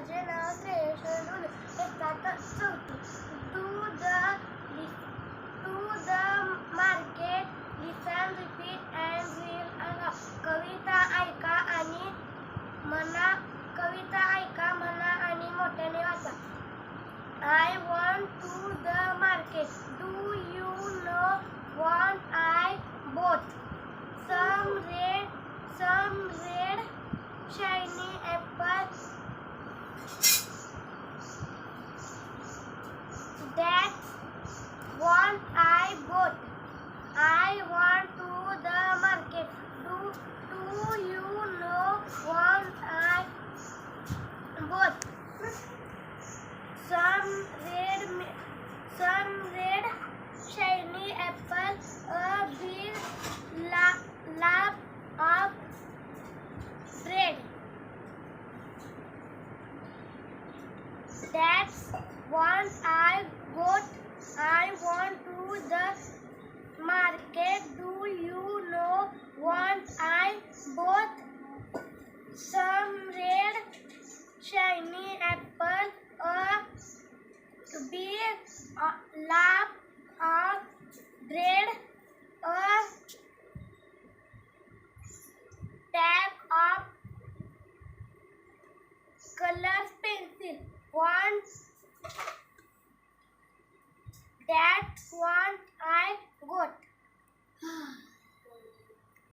माझे नाव श्रेयश डोले येतात चौथी to the to the market listen repeat and read कविता ऐका आणि म्हणा कविता ऐका म्हणा आणि मोठ्याने वाचा I want to the market want I bought I want to the market do do you know what I bought some red some red shiny apple a big la- lap of bread. That's what I got. I That's what I got.